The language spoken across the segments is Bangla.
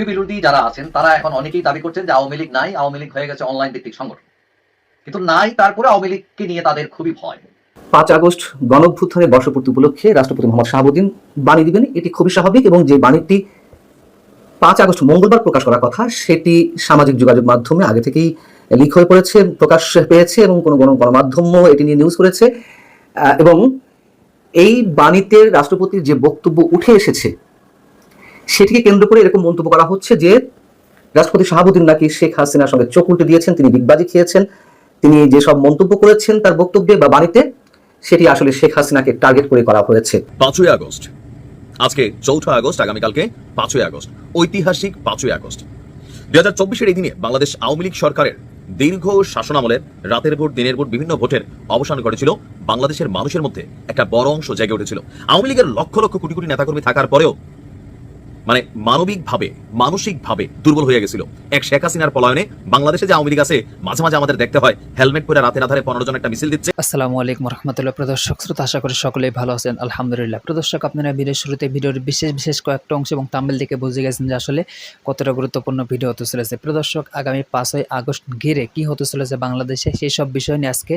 ভূমি বিরোধী যারা আছেন, তারা এখন অনেকেই দাবি করছেন যে আওয়ামী লীগ নাই, আওয়ামী লীগ হয়ে গেছে অনলাইন ভিত্তিক সংগঠন। কিন্তু নাই তারপরে আওয়ামী লীগকে নিয়ে তাদের খুবই ভয়। পাঁচ আগস্ট গণভ্যুত্থানের বর্ষপূর্তি উপলক্ষে রাষ্ট্রপতি মোহাম্মদ শাহাবুদ্দিন বাণী দিবেন, এটি খুবই স্বাভাবিক এবং যে বাণীটি পাঁচ আগস্ট মঙ্গলবার প্রকাশ করার কথা, সেটি সামাজিক যোগাযোগ মাধ্যমে আগে থেকেই লিক হয়ে পড়েছে, প্রকাশ পেয়েছে এবং কোনো কোনো গণমাধ্যমও এটি নিয়ে নিউজ করেছে। এবং এই বাণীতে রাষ্ট্রপতির যে বক্তব্য উঠে এসেছে সেটিকে কেন্দ্র করে এরকম মন্তব্য করা হচ্ছে যে রাষ্ট্রপতি শাহাবুদ্দিন নাকি শেখ হাসিনার সঙ্গে চোখ উল্টে দিয়েছেন, তিনি ডিগবাজি খেয়েছেন, তিনি যেসব মন্তব্য করেছেন তার বক্তব্যে বা বাণীতে, সেটি আসলে শেখ হাসিনাকে টার্গেট করে করা হয়েছে। পাঁচই আগস্ট। আজকে চৌঠা আগস্ট, আগামীকালকে পাঁচই আগস্ট, ঐতিহাসিক পাঁচই আগস্ট। দুই হাজার চব্বিশের এই দিনে বাংলাদেশ আওয়ামী লীগ সরকারের দীর্ঘ শাসনামলের রাতের ভোট দিনের ভোট বিভিন্ন ভোটের অবসান ঘটেছিল। বাংলাদেশের মানুষের মধ্যে একটা বড় অংশ জেগে উঠেছিল। আওয়ামী লীগের লক্ষ লক্ষ কোটি কোটি নেতাকর্মী থাকার পরেও মানে মানবিকভাবে, মানসিকভাবে দুর্বল হয়ে গেছিল। এক শেখ হাসিনার পলায়নে বাংলাদেশে যে আওয়ামী লীগ আছে, মাঝে মাঝে আমাদের দেখতে হয়, হেলমেট পরে রাতের আধারে পনেরো জন একটা মিছিল দিচ্ছে। আসসালামু আলাইকুম রহমতুল্লাহ, প্রদর্শক শ্রোতা, আশা করি সকলেই ভালো আছেন। আলহামদুলিল্লাহ। প্রদর্শক, আপনারা ভিডিওর শুরুতে ভিডিওর বিশেষ বিশেষ কয়েকটা অংশ এবং তামিল দেখে বুঝে গেছেন যে আসলে কতটা গুরুত্বপূর্ণ ভিডিও হতে চলেছে। প্রদর্শক, আগামী পাঁচই আগস্ট ঘিরে কি হতে চলেছে বাংলাদেশে, সেই সব বিষয় নিয়ে আজকে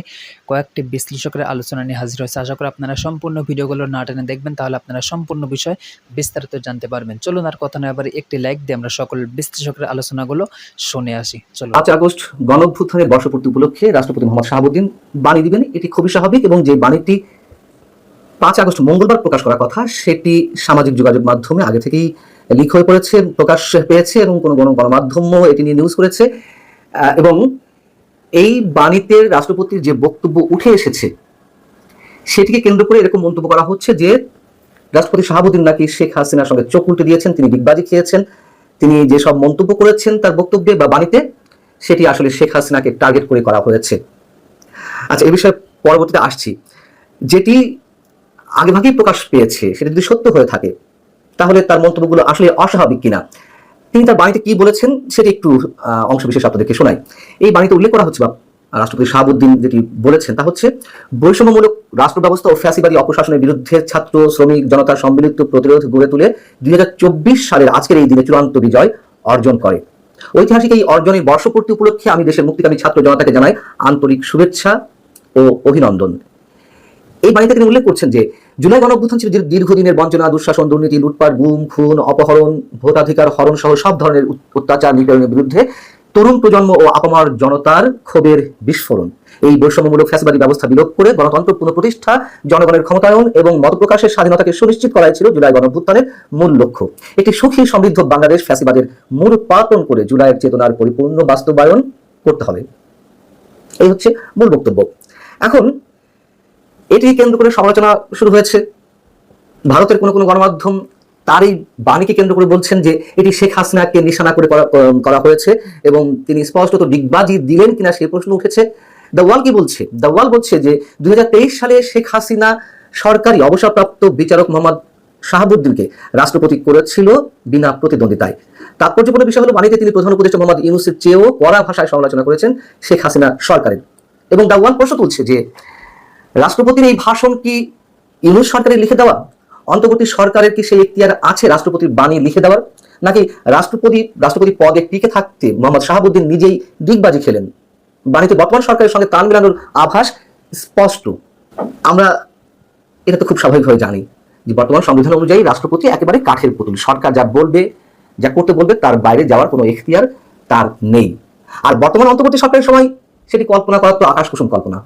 কয়েকটি বিশ্লেষকের আলোচনা নিয়ে হাজির হয়েছে। আশা করি আপনারা সম্পূর্ণ ভিডিওগুলো না টেনে দেখবেন, তাহলে আপনারা সম্পূর্ণ বিষয় বিস্তারিত জানতে পারবেন। চলুন আর কথা নয় একটি লাইক দিয়ে আমরা সকল বিশ্লেষকের আলোচনাগুলো শুনে আসি। চলো পাঁচ আগস্ট গণভ্যুত্থানের বর্ষপূর্তি উপলক্ষে রাষ্ট্রপতি মোহাম্মদ শাহাবুদ্দিন বাণী দিবেন, এটি খুবই স্বাভাবিক এবং যে বাণীটি পাঁচ আগস্ট মঙ্গলবার প্রকাশ করার কথা, সেটি সামাজিক যোগাযোগ মাধ্যমে আগে থেকেই লিক হয়ে পড়েছে, প্রকাশ পেয়েছে এবং কোনো কোনো গণমাধ্যমও এটি নিয়ে নিউজ করেছে। এবং এই বাণীতে রাষ্ট্রপতির যে বক্তব্য উঠে এসেছে, সেটিকে কেন্দ্র করে এরকম মন্তব্য করা হচ্ছে যে রাষ্ট্রপতি শাহাবুদ্দিন নাকি শেখ হাসিনার সঙ্গে চোখ উল্টে দিয়েছেন, তিনি ডিগবাজি খেয়েছেন, তিনি যেসব মন্তব্য করেছেন তার বক্তব্যে বা বাণীতে, সেটি আসলে শেখ হাসিনাকে টার্গেট করে করা হয়েছে। আচ্ছা এই বিষয়ে পরবর্তীতে আসছি। যেটি আগেভাগেই প্রকাশ পেয়েছে, সেটা যদি সত্য হয়ে থাকে, তাহলে তার মন্তব্যগুলো আসলে অস্বাভাবিক কিনা? তিনি তার বাণীতে কি বলেছেন, সেটি একটু অংশ বিশেষ আপনাদেরকে শোনাই। এই বাণীতে উল্লেখ করা হচ্ছে বা রাষ্ট্রপতি শাহাবুদ্দিন যেটি বলেছেন, তা হচ্ছে বৈষম্যমূলক রাষ্ট্র ব্যবস্থা ও ফ্যাসিবাদী অপশাসনের বিরুদ্ধে ছাত্র, শ্রমিক, জনতার সম্মিলিত প্রতিরোধ গড়ে তুলে দুই সালের আজকের এই দিনে চূড়ান্ত বিজয় অর্জন করে। ঐতিহাসিক এই অর্জনের বর্ষপূর্তি উপলক্ষে আমি দেশের মুক্তিকামী ছাত্র জনতাকে জানাই আন্তরিক শুভেচ্ছা ও অভিনন্দন। এই বাণীতে তিনি উল্লেখ করছেন যে, জুলাই গণঅভ্যুত্থান ছিল দীর্ঘদিনের বঞ্চনা, দুঃশাসন, দুর্নীতি, লুটপাট, গুম, খুন, অপহরণ, ভোটাধিকার হরণ সহ সব ধরনের অত্যাচার নিপীড়নের বিরুদ্ধে তরুণ প্রজন্ম ও আপামার জনতার ক্ষোভের বিস্ফোরণ। এই বৈষম্যমূলক ফ্যাসিবাদী ব্যবস্থা বিলোপ করে গণতন্ত্র পুনঃপ্রতিষ্ঠা জনগণের ক্ষমতায়ন এবং মত প্রকাশের স্বাধীনতাকে সুনিশ্চিত করাই ছিল জুলাই গণঅভ্যুত্থানের মূল লক্ষ্য। একটি সুখী সমৃদ্ধ বাংলাদেশ ফ্যাসিবাদের মূল পাতন করে জুলাইয়ের চেতনার পরিপূর্ণ বাস্তবায়ন করতে হবে। এই হচ্ছে মূল বক্তব্য। এখন এটি কেন্দ্র করে সমালোচনা শুরু হয়েছে। ভারতের কোনো কোনো গণমাধ্যম তার এই বাণীকে কেন্দ্র করে বলছেন যে এটি শেখ হাসিনাকে নিশানা করে করা হয়েছে এবং তিনি স্পষ্টত ডিগবাজি দিলেন কিনা সেই প্রশ্ন উঠেছে। দ্য ওয়াল কি বলছে? দ্য ওয়াল বলছে যে দুই সালে শেখ হাসিনা সরকারি অবসরপ্রাপ্ত বিচারক মোহাম্মদ শাহাবুদ্দিনকে রাষ্ট্রপতি করেছিল বিনা প্রতিদ্বন্দ্বিতায়। তাৎপর্যপূর্ণ বিষয় হলো বাণীতে তিনি প্রধান উপদেষ্টা মোহাম্মদ ইউনুসের চেয়েও কড়া ভাষায় সমালোচনা করেছেন শেখ হাসিনা সরকারের। এবং দ্য ওয়াল প্রশ্ন তুলছে যে রাষ্ট্রপতির এই ভাষণ কি ইউনুস সরকারের লিখে দেওয়া? অন্তর্বর্তী সরকারের কি সেই এখতিয়ার আছে রাষ্ট্রপতির বাণী লিখে দেওয়ার? নাকি রাষ্ট্রপতি রাষ্ট্রপতি পদে টিকে থাকতে মোহাম্মদ শাহাবুদ্দিন নিজেই দিগবাজি খেলেন? বাণীতে বর্তমান সরকারের সঙ্গে তাল মেলানোর আভাস স্পষ্ট। আমরা এটা তো খুব স্বাভাবিকভাবে জানি যে বর্তমান সংবিধান অনুযায়ী রাষ্ট্রপতি একেবারে কাঠের পুতুল। সরকার যা বলবে, যা করতে বলবে, তার বাইরে যাওয়ার কোনো এখতিয়ার তার নেই। আর বর্তমান অন্তর্বর্তী সরকারের সময় সেটি কল্পনা করার তো আকাশ কুসুম কল্পনা,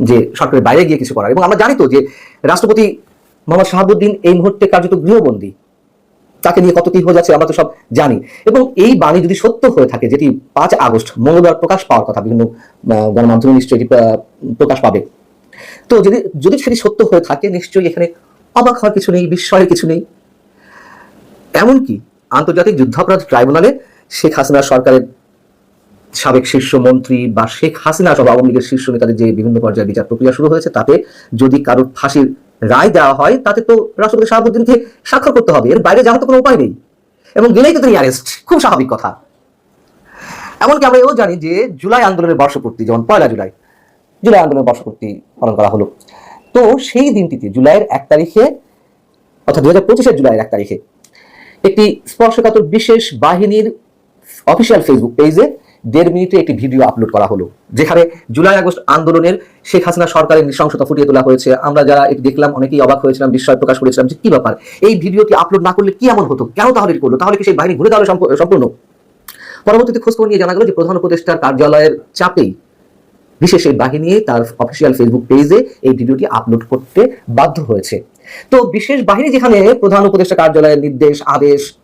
যে সরকারের বাইরে গিয়ে কিছু করার। এবং আমরা জানি তো যে রাষ্ট্রপতি মোহাম্মদ শাহাবুদ্দিন এই মুহূর্তে কার্যত গৃহবন্দী। তাকে নিয়ে কত কি হয়ে যাচ্ছে আমরা তো সব জানি। এবং এই বাণী যদি সত্য হয়ে থাকে, যেটি পাঁচ আগস্ট মঙ্গলবার প্রকাশ পাওয়ার কথা, বিভিন্ন গণমাধ্যমে নিশ্চয়ই প্রকাশ পাবে। তো যদি যদি সেটি সত্য হয়ে থাকে, নিশ্চয়ই এখানে অবাক হওয়ার কিছু নেই, বিস্ময়ের কিছু নেই। এমনকি আন্তর্জাতিক যুদ্ধাপরাধ ট্রাইব্যুনালে শেখ হাসিনা সরকারের সাবেক শীর্ষ মন্ত্রী বা শেখ হাসিনা সহ আওয়ামী লীগের শীর্ষ নেতাদের যে বিভিন্ন পর্যায়ে বিচার প্রক্রিয়া শুরু হয়েছে, তাতে যদি কারোর ফাঁসির রায় দেওয়া হয়, তাতে তো রাষ্ট্রপতি শাহাবুদ্দিনকে স্বাক্ষর করতে হবে। এর বাইরে যাওয়ার তো কোনো উপায় নেই। এবং গেলেই তো তিনি অ্যারেস্ট খুব স্বাভাবিক কথা। এমনকি আমরা এও জানি যে জুলাই আন্দোলনের বর্ষপূর্তি যেমন পয়লা জুলাই জুলাই আন্দোলনের বর্ষপূর্তি পালন করা হলো। তো সেই দিনটিতে, জুলাইয়ের এক তারিখে, অর্থাৎ দুই হাজার পঁচিশের জুলাইয়ের এক তারিখে, একটি স্পর্শকাতর বিশেষ বাহিনীর অফিসিয়াল ফেসবুক পেজে দেড় মিনিটে একটি ভিডিও আপলোড করা হলো, যেখানে জুলাই আগস্ট আন্দোলনের শেখ হাসিনা সরকারের নৃশংসতা ফুটিয়ে তোলা হয়েছে। আমরা যারা এটি দেখলাম, অনেকেই অবাক হয়েছিলাম, বিস্ময় প্রকাশ করেছিলাম যে কি ব্যাপার? এই ভিডিওটি আপলোড না করলে কি এমন হতো? কেন তাহলে করল? তাহলে কি সেই বাহিনী ঘুরে সম্প- সম্পূর্ণ? পরবর্তীতে খোঁজখবর নিয়ে জানা গেল যে প্রধান উপদেষ্টার কার্যালয়ের চাপেই বিশেষ এই বাহিনী তার অফিসিয়াল ফেসবুক পেজে এই ভিডিওটি আপলোড করতে বাধ্য হয়েছে। তো বিশেষ বাহিনী যেখানে প্রধান উপদেষ্টা কার্যালয়ের নির্দেশ, আদেশ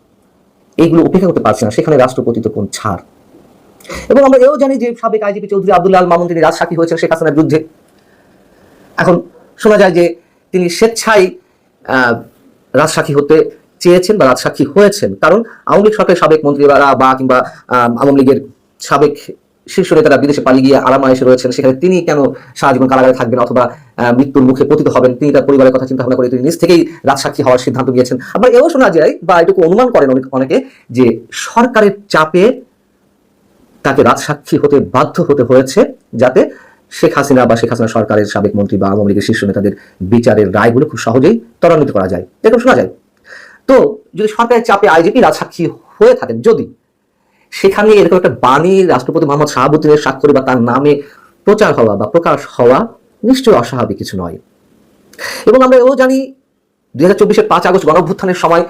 এইগুলো উপেক্ষা করতে পারছে না, সেখানে রাষ্ট্রপতি তো কোন ছাড়। এবং আমরা এও জানি যে সাবেক আইজিপি চৌধুরী আব্দুল্লাহ আল মামুন তিনি রাজসাক্ষী হয়েছেন শেখ হাসিনার বিরুদ্ধে। এখন শোনা যায় যে তিনি স্বেচ্ছায় রাজসাক্ষী হতে চেয়েছেন বা রাজসাক্ষী হয়েছেন। কারণ আওয়ামী লীগ সরকারের সাবেক মন্ত্রীরা বা কিংবা আওয়ামী লীগের সাবেক শীর্ষ নেতারা বিদেশে পালিয়ে গিয়ে আরামা এসে রয়েছেন, সেখানে তিনি কেন সারা জীবন কারাগারে থাকবেন অথবা মৃত্যুর মুখে পতিত হবেন? তিনি তার পরিবারের কথা চিন্তা ভাবনা করে তিনি নিজ থেকেই রাজসাক্ষী হওয়ার সিদ্ধান্ত নিয়েছেন। আবার এও শোনা যায় বা এটুকু অনুমান করেন অনেকে যে সরকারের চাপে তাকে রাজসাক্ষী হতে বাধ্য হতে হয়েছে যাতে শেখ হাসিনা বা শেখ হাসিনা সরকারের সাবেক মন্ত্রী বা আওয়ামী লীগের শীর্ষ নেতাদের বিচারের রায়গুলো খুব সহজেই ত্বরান্বিত করা যায়। এরকম শোনা যায়। তো যদি সরকারের চাপে আইজিপি রাজসাক্ষী হয়ে থাকেন, যদি সেখানে এরকম একটা বাণী রাষ্ট্রপতি মোহাম্মদ শাহাবুদ্দিনের স্বাক্ষরে বা তার নামে প্রচার হওয়া বা প্রকাশ হওয়া নিশ্চয়ই অস্বাভাবিক কিছু নয়। এবং আমরা এও জানি, দুই হাজার চব্বিশের পাঁচ আগস্ট গণঅভ্যুত্থানের সময়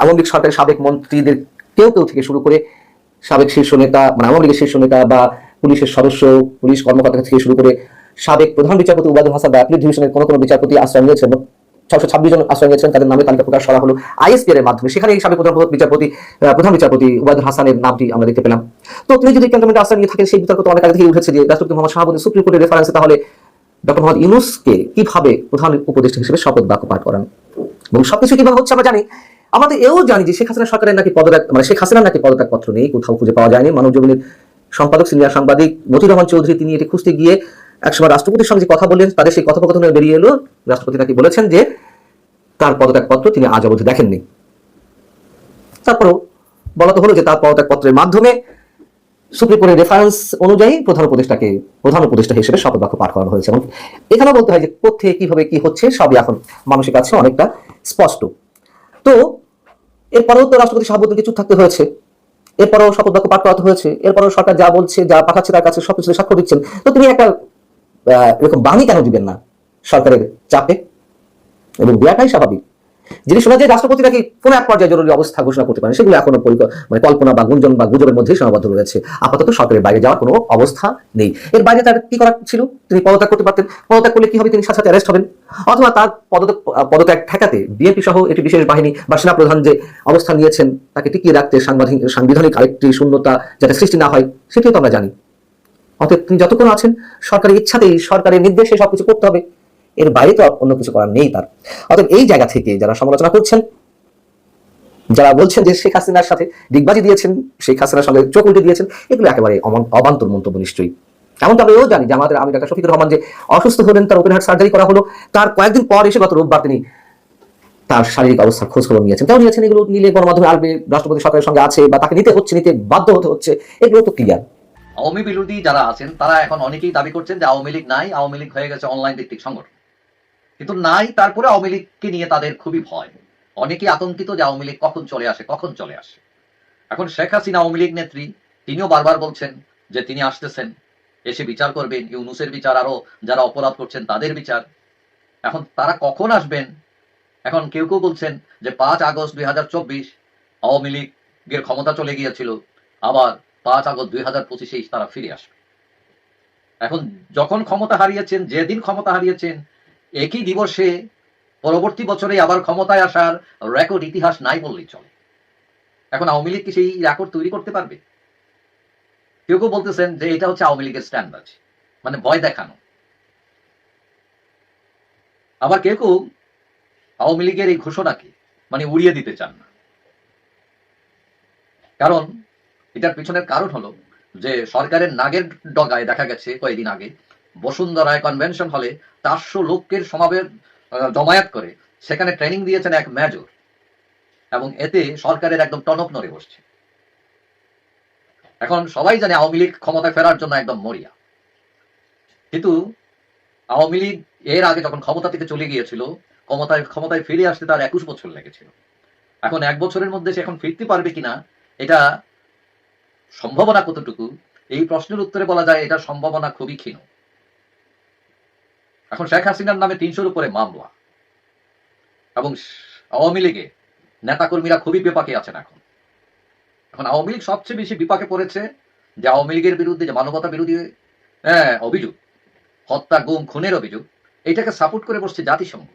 আওয়ামী লীগ সরকারের সাবেক মন্ত্রীদের কেউ কেউ থেকে শুরু করে সাবেক শীর্ষ নেতা মানে আওয়ামী লীগের শীর্ষ নেতা বা পুলিশের সদস্য, পুলিশ কর্মকর্তা থেকে শুরু করে সাবেক প্রধান বিচারপতি উবায়দুল হাসান বা অ্যাপিল ডিভিশনের কোনো কোনো বিচারপতি আশ্রয় নিয়েছেন ছশো ছাব্বিশ জন আশ্রয় নিয়েছেন, তাদের নামে তালিকা প্রকাশ করা হলো আইএসপিআর এর মাধ্যমে। সেখানে এই সাবেক প্রধান বিচারপতি প্রধান বিচারপতি উবায়দুল হাসানের নামটি আমরা দেখতে পেলাম। তো তিনি যদি ক্যান্টনমেন্টে আশ্রয় নিয়ে থাকেন, সেই বিতর্ক তো অনেক আগে থেকে উঠেছে যে রাষ্ট্রপতি মোহাম্মদ শাহাবুদ্দিন সুপ্রিম কোর্টের রেফারেন্সে তাহলে ডক্টর মোহাম্মদ ইউনুসকে কীভাবে প্রধান উপদেষ্টা হিসেবে শপথ বাক্য পাঠ করান? এবং সবকিছু কীভাবে হচ্ছে আমরা জানি আমরা তো এও জানি যে শেখ হাসিনা সরকারের নাকি পদত্যাগ মানে শেখ হাসিনার নাকি পদত্যাগ পত্র নেই, কোথাও খুঁজে পাওয়া যায়নি। মানব জমিনের সম্পাদক, সিনিয়র সাংবাদিক মতিউর রহমান চৌধুরী, তিনি এটি খুঁজতে গিয়ে একসময় রাষ্ট্রপতির সঙ্গে কথা বললেন, তাদের সেই কথোপকথনে বেরিয়ে এলো। রাষ্ট্রপতি নাকি বলেছেন যে তার পদত্যাগ পত্র তিনি আজ অবধি দেখেননি। তারপরও বলা তো হলো যে তার পদত্যাগ পত্রের মাধ্যমে সুপ্রিম কোর্টের রেফারেন্স অনুযায়ী প্রধান উপদেষ্টাকে, প্রধান উপদেষ্টা হিসেবে শপথ বাক্য পাঠ করানো হয়েছে। এবং এখানেও বলতে হয় যে কোথেকে কীভাবে, কি হচ্ছে, সবই এখন মানুষের কাছে অনেকটা স্পষ্ট। তো এরপরেও তো রাষ্ট্রপতি শাহাবুদ্দিনকে চুপ থাকতে হয়েছে। এরপরেও শপথ বাক্য পাঠ করাতে হয়েছে। এরপরেও সরকার যা বলছে, যা পাঠাচ্ছে তার কাছে সবকিছু স্বাক্ষর দিচ্ছেন। তো তিনি একটা এরকম বাণী কেন দিবেন না সরকারের চাপে? এবং দেওয়াটাই স্বাভাবিক। যিনি শোনা যায় রাষ্ট্রপতি নাকি কোন এক পর্যায়ে জরুরি অবস্থা ঘোষণা করতে পারেন, সেগুলো এখনও মানে কল্পনা বা গুঞ্জন বা গুজবের মধ্যেই সীমাবদ্ধ রয়েছে। আপাতত সরকারের বাইরে যাওয়ার কোনো অবস্থা নেই। এর বাইরে তার কি করার ছিল? তিনি পদত্যাগ করতে পারতেন। পদত্যাগ করলে কি হবে? তিনি সাথে অ্যারেস্ট হবেন। অথবা তার পদত্যাগ পদত্যাগ ঠেকাতে বিএনপি সহ একটি বিশেষ বাহিনী বা সেনা প্রধান যে অবস্থান নিয়েছেন, তাকে টিকিয়ে রাখতে সাংবিধানিক সাংবিধানিক আরেকটি শূন্যতা যাতে সৃষ্টি না হয়, সেটিও তো আমরা জানি। অতএব তিনি যতক্ষণ আছেন, সরকারের ইচ্ছাতেই সরকারের নির্দেশে সবকিছু করতে হবে। এর বাইরে তো অন্য কিছু করার নেই তার। অতএব এই জায়গা থেকে যারা সমালোচনা করছেন, যারা বলছেন যে শেখ হাসিনার সাথে ডিগবাজি দিয়েছেন, শেখ হাসিনার সঙ্গে চোখ উল্টে দিয়েছেন, এগুলো একেবারে অবান্তর মন্তব্য নিশ্চয়ই। এমনটা আমরা এও জানি যে আমাদের আমি ডাক্তার শফিকুর রহমান যে অসুস্থ হলেন, তার ওপেন হার্ট সার্জারি করা হলো, তার কয়েকদিন পর এসে গত রোববার তিনি তার শারীরিক অবস্থার খোঁজ খবর নিয়েছেন। তাও নিয়েছেন, এগুলো নিলে গণমাধ্যমে আসবে, রাষ্ট্রপতি সরকারের সঙ্গে আছে বা তাকে নিতে হচ্ছে, নিতে বাধ্য হতে হচ্ছে, এগুলো তো ক্লিয়ার আওয়ামী বিরোধী যারা আছেন, তারা এখন অনেকেই দাবি করছেন যে আওয়ামী লীগ নাই, আওয়ামী লীগ হয়ে গেছে অনলাইন ভিত্তিক সংগঠন। কিন্তু নাই, তারপরে আওয়ামী লীগকে নিয়ে তাদের খুবই ভয়। অনেকেই আতঙ্কিত যে আওয়ামী লীগ কখন চলে আসে, কখন চলে আসে। এখন শেখ হাসিনা আওয়ামী লীগ নেত্রী, তিনিও বারবার বলছেন যে তিনি আসতেছেন, এসে বিচার করবেন, ইউনুসের বিচার আরও যারা অপরাধ করছেন তাদের বিচার। এখন তারা কখন আসবেন? এখন কেউ কেউ বলছেন যে পাঁচ আগস্ট দুই হাজার চব্বিশ আওয়ামী লীগের ক্ষমতা চলে গিয়েছিল, আবার পাঁচ আগস্ট দুই হাজার পঁচিশেই তারা ফিরে আসবে। এখন যখন ক্ষমতা হারিয়েছেন, যেদিন ক্ষমতা হারিয়েছেন একই দিবসে পরবর্তী বছরে আবার ক্ষমতায় আসার রেকর্ড ইতিহাস নাই বললেই চলে। এখন আওয়ামী লীগ কি সেই রেকর্ড তৈরি করতে পারবে? কেউ কেউ বলতেছেন যে এটা হচ্ছে আওয়ামী লীগের স্ট্যান্ডার্ড মানে ভয় দেখানো। আবার কেউ কেউ আওয়ামী লীগের এই ঘোষণাকে মানে উড়িয়ে দিতে চান না। কারণ এটার পিছনের কারণ হলো যে সরকারের নাগের ডগায় দেখা গেছে কয়েকদিন আগে বসুন্ধরায় কনভেনশন হলে চারশো লোকের সমাবেশ জমায়েত করে। সেখানে ট্রেনিং দিয়েছেন এক মেজর এবং এতে সরকারের একদম টনক নড়ে বসছে। এখন সবাই জানে আওয়ামী লীগ ক্ষমতায় ফেরার জন্য একদম মরিয়া। কিন্তু আওয়ামী লীগ এর আগে যখন ক্ষমতা থেকে চলে গিয়েছিল, ক্ষমতায় ক্ষমতায় ফিরে আসতে তার একুশ বছর লেগেছিল। এখন এক বছরের মধ্যে সে এখন ফিরতে পারবে কিনা, এটা সম্ভাবনা কতটুকু? এই প্রশ্নের উত্তরে বলা যায় এটা সম্ভাবনা খুবই ক্ষীণ। এখন শেখ হাসিনার নামে তিনশোর উপরে মামলা। এবং আওয়ামী লীগে নেতাকর্মীরা খুবই বিপাকে আছেন এখন। এখন আওয়ামী লীগ সবচেয়ে বেশি বিপাকে পড়েছে যে আওয়ামী লীগের বিরুদ্ধে যে মানবতা বিরোধী হ্যাঁ অভিযোগ, হত্যা, গুম, খুনের অভিযোগ এটাকে সাপোর্ট করে বসছে জাতিসংঘ।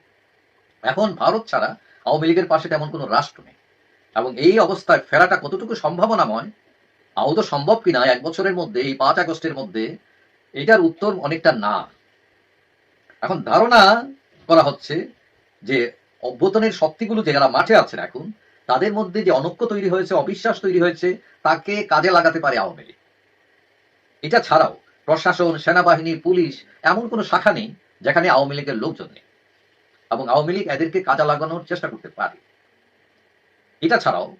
এখন ভারত ছাড়া আওয়ামী লীগের পাশে তেমন কোনো রাষ্ট্র নেই। এবং এই অবস্থায় ফেরাটা কতটুকু সম্ভাবনাময়, আদৌ সম্ভব কিনা, এক বছরের মধ্যে, এই পাঁচ আগস্টের মধ্যে, এটার উত্তর অনেকটা না। এখন ধারণা করা হচ্ছে যে অভ্যতনের শক্তিগুলো যে যারা মাঠে আছেন এখন, তাদের মধ্যে যে অনক্য তৈরি হয়েছে, অবিশ্বাস তৈরি হয়েছে, তাকে কাজে লাগাতে পারে আওয়ামী লীগ। এটা ছাড়াও প্রশাসন, সেনাবাহিনী, পুলিশ এমন কোনো শাখা নেই যেখানে আওয়ামী লীগের লোকজন নেই। এবং আওয়ামী লীগ এদেরকে কাজে লাগানোর চেষ্টা করতে পারে। এটা ছাড়াও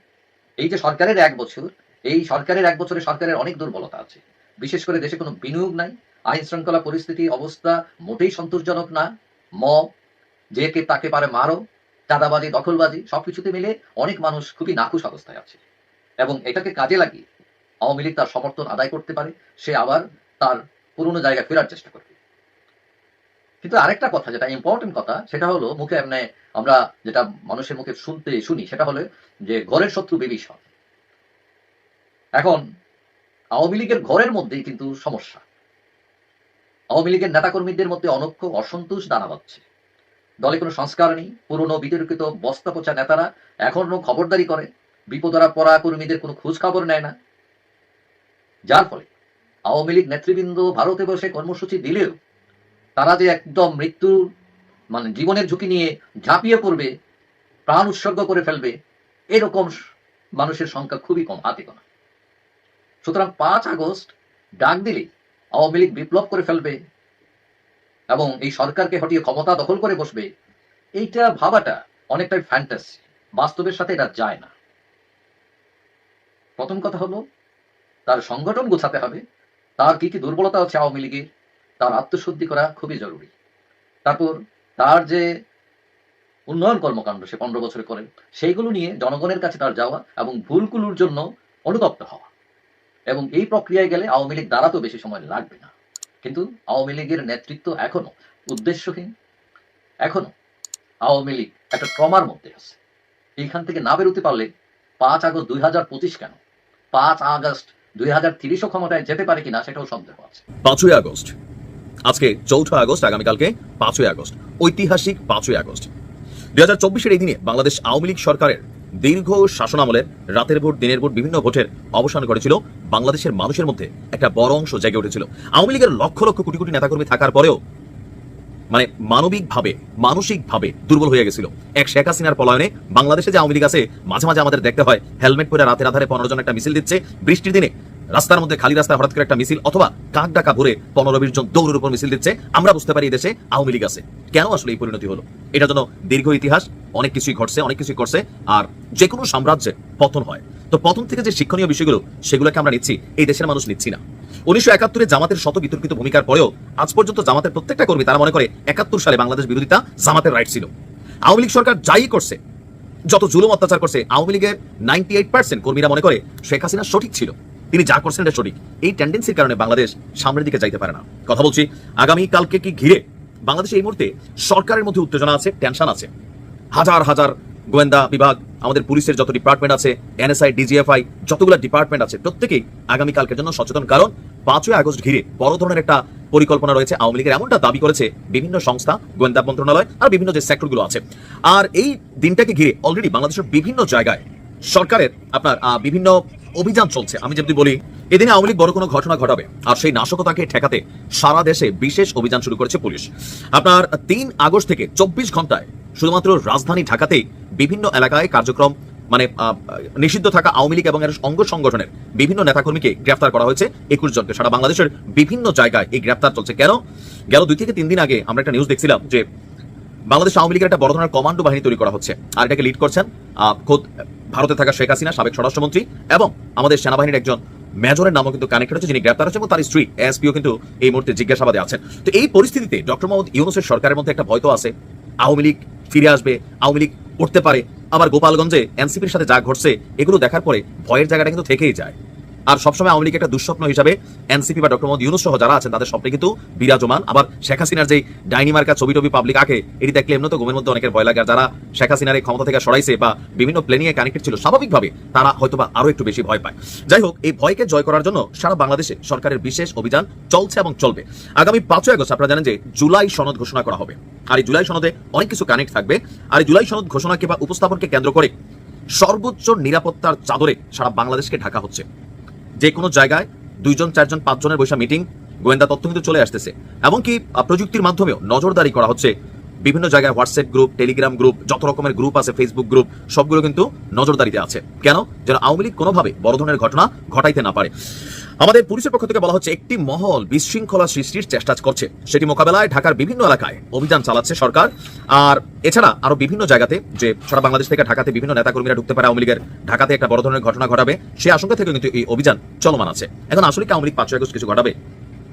এই যে সরকারের এক বছর, এই সরকারের এক বছরে সরকারের অনেক দুর্বলতা আছে। বিশেষ করে দেশে কোনো বিনিয়োগ নাই আইন শৃঙ্খলা পরিস্থিতি অবস্থা মোটেই সন্তোষজনক না। ম যে কে তাকে পারে মারো, চাঁদাবাজি, দখলবাজি, সবকিছুতে মিলে অনেক মানুষ খুবই নাখুশ অবস্থায় আছে। এবং এটাকে কাজে লাগিয়ে আওয়ামী লীগ তার সমর্থন আদায় করতে পারে, সে আবার তার পুরনো জায়গায় ফেরার চেষ্টা করবে। কিন্তু আরেকটা কথা যেটা ইম্পর্টেন্ট কথা, সেটা হলো মুখে এমনি আমরা যেটা মানুষের মুখে শুনতে শুনি, সেটা হলো যে ঘরের শত্রু বিভীষণ। এখন আওয়ামী লীগের ঘরের মধ্যেই কিন্তু সমস্যা। আওয়ামী লীগের নেতাকর্মীদের মধ্যে অনক্ষ অসন্তোষ দানা বাঁধছে। দলে কোনো সংস্কার নেই, পুরনো বিতর্কিত বস্তা পচা নেতারা এখনও খবরদারি করে বিপদরা পড়া কর্মীদের কোনো খোঁজ খবর নেয় না। যার ফলে আওয়ামী লীগ নেতৃবৃন্দ ভারতে বসে কর্মসূচি দিলেও তারা যে একদম মৃত্যুর মানে জীবনের ঝুঁকি নিয়ে ঝাঁপিয়ে পড়বে, প্রাণ উৎসর্গ করে ফেলবে, এরকম মানুষের সংখ্যা খুবই কম, হাতে গোনা। সুতরাং পাঁচ আগস্ট ডাক দিলেই আওয়ামী লীগ বিপ্লব করে ফেলবে এবং এই সরকারকে হটিয়ে ক্ষমতা দখল করে বসবে, এইটা ভাবাটা অনেকটাই ফ্যান্টাসি বাস্তবের সাথে এটা যায় না। প্রথম কথা হলো, তার সংগঠন গোছাতে হবে। তার কি কি দুর্বলতা আছে আওয়ামী লীগের, তার আত্মশুদ্ধি করা খুবই জরুরি। তারপর তার যে উন্নয়ন কর্মকাণ্ড সে পনেরো বছরে করেন সেইগুলো নিয়ে জনগণের কাছে তার যাওয়া এবং ভুলগুলোর জন্য অনুতপ্ত হওয়া। এবং এই প্রক্রিয়ায় গেলে আওয়ামী লীগ দাঁড়াতেও বেশি সময় লাগবে না। কিন্তু আওয়ামী লীগের নেতৃত্ব এখনও উদ্দেশ্যহীন, এখনও আওয়ামী লীগ একটা ট্রমার মধ্যে আছে। এইখান থেকে না বেরোতে পারলে পাঁচ আগস্ট দুই হাজার পঁচিশ কেন? পাঁচ আগস্ট দুই হাজার তিরিশও ক্ষমতায় যেতে পারে কিনা সেটাও সন্দেহ আছে। পাঁচই আগস্ট। আজকে চৌঠা আগস্ট, আগামীকালকে পাঁচই আগস্ট, ঐতিহাসিক পাঁচই আগস্ট। দুই হাজার চব্বিশের এই দিনে বাংলাদেশ আওয়ামী লীগ সরকারের দীর্ঘ শাসনামলের রাতের ভোট, দিনের ভোট, বিভিন্ন ভোটের অবসান ঘটেছিল। বাংলাদেশের মানুষের মধ্যে একটা বড় অংশ জেগে উঠেছিল। আওয়ামী লীগের লক্ষ লক্ষ কোটি কোটি নেতাকর্মী থাকার পরেও মানে মানবিকভাবে, মানসিকভাবে দুর্বল হয়ে গেছিল। এক শেখ হাসিনার পলায়নে বাংলাদেশে যে আওয়ামী লীগ আছে, মাঝে মাঝে আমাদের দেখতে হয়, হেলমেট পরে রাতের আধারে পনেরো জন একটা মিছিল দিচ্ছে। বৃষ্টির দিনে রাস্তার মধ্যে খালি রাস্তায় হঠাৎ করে একটা মিছিল অথবা কাক ডাকা ভরে পনেরো বিশ জন দৌড়ের উপর মিছিল দিচ্ছে, আমরা বুঝতে পারি দেশে আওয়ামী লীগ আছে। কেন আসলে এই পরিণতি হলো? এটার জন্য দীর্ঘ ইতিহাস, অনেক কিছুই ঘটছে, অনেক কিছুই করছে, আর যে কোনো সাম্রাজ্যে পতন হয়। তো পতন থেকে যে শিক্ষণীয় বিষয়গুলো, সেগুলোকে আমরা নিচ্ছি, এই দেশের মানুষ নিচ্ছি না। উনিশশো একাত্তরে জামাতের শত বিতর্কিত ভূমিকার পরেও, আজ পর্যন্ত জামাতের প্রত্যেকটা কর্মী, তারা মনে করে একাত্তর সালে বাংলাদেশ বিরোধিতা জামাতের রাইট ছিল। আওয়ামী লীগ সরকার যাই করছে, যত জুলুম অত্যাচার করছে, আওয়ামী লীগের নাইনটি এইট পার্সেন্ট কর্মীরা মনে করে শেখ হাসিনা সঠিক ছিল। তিনি যা করছেন এটা সঠিক। এই টেন্ডেন্সির কারণে বাংলাদেশ সামনের দিকে যাইতে পারে না। কথা বলছি আগামী কালকে কি ঘিরে? বাংলাদেশে এই মুহূর্তে সরকারের মধ্যে উত্তেজনা আছে টেনশন আছে। হাজার হাজার গোয়েন্দা বিভাগ, আমাদের পুলিশের যত ডিপার্টমেন্ট আছে এনএসআই ডিজিএফআই যতগুলো ডিপার্টমেন্ট আছে, প্রত্যেকেই আগামী কালকের জন্য সচেতন। কারণ পাঁচই আগস্ট ঘিরে বড় ধরনের একটা পরিকল্পনা রয়েছে। আওয়ামী লীগের এমনটা দাবি করেছে বিভিন্ন সংস্থা, গোয়েন্দা মন্ত্রণালয় আর বিভিন্ন যে সেক্টরগুলো আছে। আর এই দিনটাকে ঘিরে অলরেডি বাংলাদেশের বিভিন্ন জায়গায় সরকারের আপনার বিভিন্ন অভিযান চলছে। আমি যদি বলি, এদিনে আওয়ামী লীগ বড় কোনো ঘটনা ঘটাবে, আর সেই নাশকতাকে ঠেকাতে সারা দেশে বিশেষ অভিযান শুরু করেছে পুলিশ। আপনার তিন আগস্ট থেকে চব্বিশ ঘন্টায় শুধুমাত্র রাজধানী ঢাকাতেই বিভিন্ন এলাকায় কার্যক্রম মানে নিষিদ্ধ থাকা আওয়ামী লীগ এবং এর অঙ্গ সংগঠনের বিভিন্ন নেতাকর্মীকে গ্রেফতার করা হয়েছে একুশ জনকে। সারা বাংলাদেশের বিভিন্ন জায়গায় এই গ্রেফতার চলছে। কেন? গেল দুই থেকে তিন দিন আগে আমরা একটা নিউজ দেখছিলাম যে বাংলাদেশ আওয়ামী লীগের একটা বড় ধরনের কমান্ডো বাহিনী তৈরি করা হচ্ছে। আর এটাকে লিড করছেন খোদ ভারতে থাকা শেখ হাসিনা, সাবেক স্বরাষ্ট্রমন্ত্রী, এবং আমাদের সেনাবাহিনীর একজন মেজরের নামও কিন্তু কানেক্টেড হচ্ছে, যিনি গ্রেপ্তার হচ্ছে এবং তার স্ত্রী এসপিও কিন্তু এই মুহূর্তে জিজ্ঞাসাবাদে আছেন। তো এই পরিস্থিতিতে ডক্টর মোহাম্মদ ইউনুসের সরকারের মধ্যে একটা ভয় তো আছে। আওয়ামী লীগ ফিরে আসবে, আওয়ামী লীগ উঠতে পারে, আবার গোপালগঞ্জে এনসিপির সাথে যা ঘটছে, এগুলো দেখার পরে ভয়ের জায়গাটা কিন্তু থেকেই যায়। আর সবসময় আওয়ামী লীগ একটা দুঃস্বপ্ন হিসাবে এনসিপি বা ডক্টর মোহাম্মদ ইউনুস সহ যারা আছেন, তাদের স্বপ্নে কিন্তু বিরাজমান। আবার শেখ হাসিনার যে ডাইনি মার্কা ছবি টবি পাবলিক আঁকে, এটি দেখলে এমনি তো ঘুমের মধ্যে অনেকের ভয় লাগে। আর যারা শেখ হাসিনার এই ক্ষমতা থেকে সরাইছে বা বিভিন্ন প্লেনিংয়ে কানেক্টেড ছিল, স্বাভাবিকভাবে তারা হয়তো বা আরও একটু বেশি ভয় পায়। যাই হোক, এই ভয়কে জয় করার জন্য সারা বাংলাদেশে সরকারের বিশেষ অভিযান চলছে এবং চলবে। আগামী পাঁচই আগস্ট আপনারা জানেন যে জুলাই সনদ ঘোষণা করা হবে। আর এই জুলাই সনদে অনেক কিছু কানেক্ট থাকবে। আর এই জুলাই সনদ ঘোষণাকে বা উপস্থাপনকে কেন্দ্র করে সর্বোচ্চ নিরাপত্তার চাদরে সারা বাংলাদেশকে ঢাকা হচ্ছে। যে কোনো জায়গায় দুইজন, চারজন, পাঁচজনের বৈশা মিটিং, গোয়েন্দা তথ্য কিন্তু চলে আসতেছে। এমনকি প্রযুক্তির মাধ্যমেও নজরদারি করা হচ্ছে। বিভিন্ন জায়গায় হোয়াটসঅ্যাপ গ্রুপ টেলিগ্রাম গ্রুপ যত রকমের গ্রুপ আছে ফেসবুক গ্রুপ সবগুলো কিন্তু নজরদারিতে আছে। কেন? যেন আওয়ামী লীগ কোনোভাবে বড় ধরনের ঘটনা ঘটাইতে না পারে। আমাদের পুলিশের পক্ষ থেকে বলা হচ্ছে, একটি মহল বিশৃঙ্খলা সৃষ্টির চেষ্টা করছে। সেটি মোকাবেলায় ঢাকার বিভিন্ন এলাকায় অভিযান চালাচ্ছে সরকার। আর এছাড়া আরও বিভিন্ন জায়গাতে যে সারা বাংলাদেশ থেকে ঢাকাতে বিভিন্ন নেতাকর্মীরা ঢুকতে পারে, আওয়ামী লীগের ঢাকাতে একটা বড় ধরনের ঘটনা ঘটাবে, সে আশঙ্কা থেকে কিন্তু এই অভিযান চলমান আছে। এখন আসলে কি আওয়ামী লীগ পাঁচই আগস্ট কিছু ঘটাবে?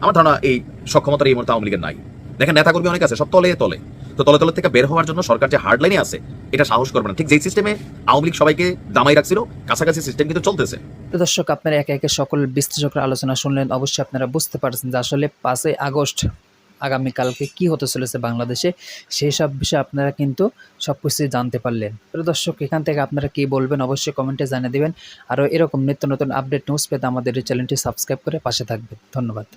আমার ধারণা এই সক্ষমতার এই মুহূর্তে আওয়ামী লীগের নাই। দেখেন, নেতাকর্মী অনেক আছে, সব তলে তলে। তো তলে তলে থেকে বের হওয়ার জন্য সরকার যে হার্ড লাইনে আছে, এটা সাহস করবে না। ঠিক যেই সিস্টেমে আওয়ামী লীগ সবাইকে দামাই রাখছিল, কাছাকাছি সিস্টেম কিন্তু চলতেছে। দর্শক, আপনারা একে একে সকল বিশ্লেষকের আলোচনা শুনলেন। অবশ্যই আপনারা বুঝতে পারছেন যে আসলে পাঁচই আগস্ট আগামীকালকে কি হতে চলেছে বাংলাদেশে, সেই সব বিষয়ে আপনারা কিন্তু সব কিছুই জানতে পারলেন। প্রিয় দর্শক, এখান থেকে আপনারা কি বলবেন অবশ্যই কমেন্টে জানিয়ে দেবেন। আরও এরকম নিত্য নতুন আপডেট নিউজ পেতে আমাদের এই চ্যানেলটি সাবস্ক্রাইব করে পাশে থাকবেন। ধন্যবাদ।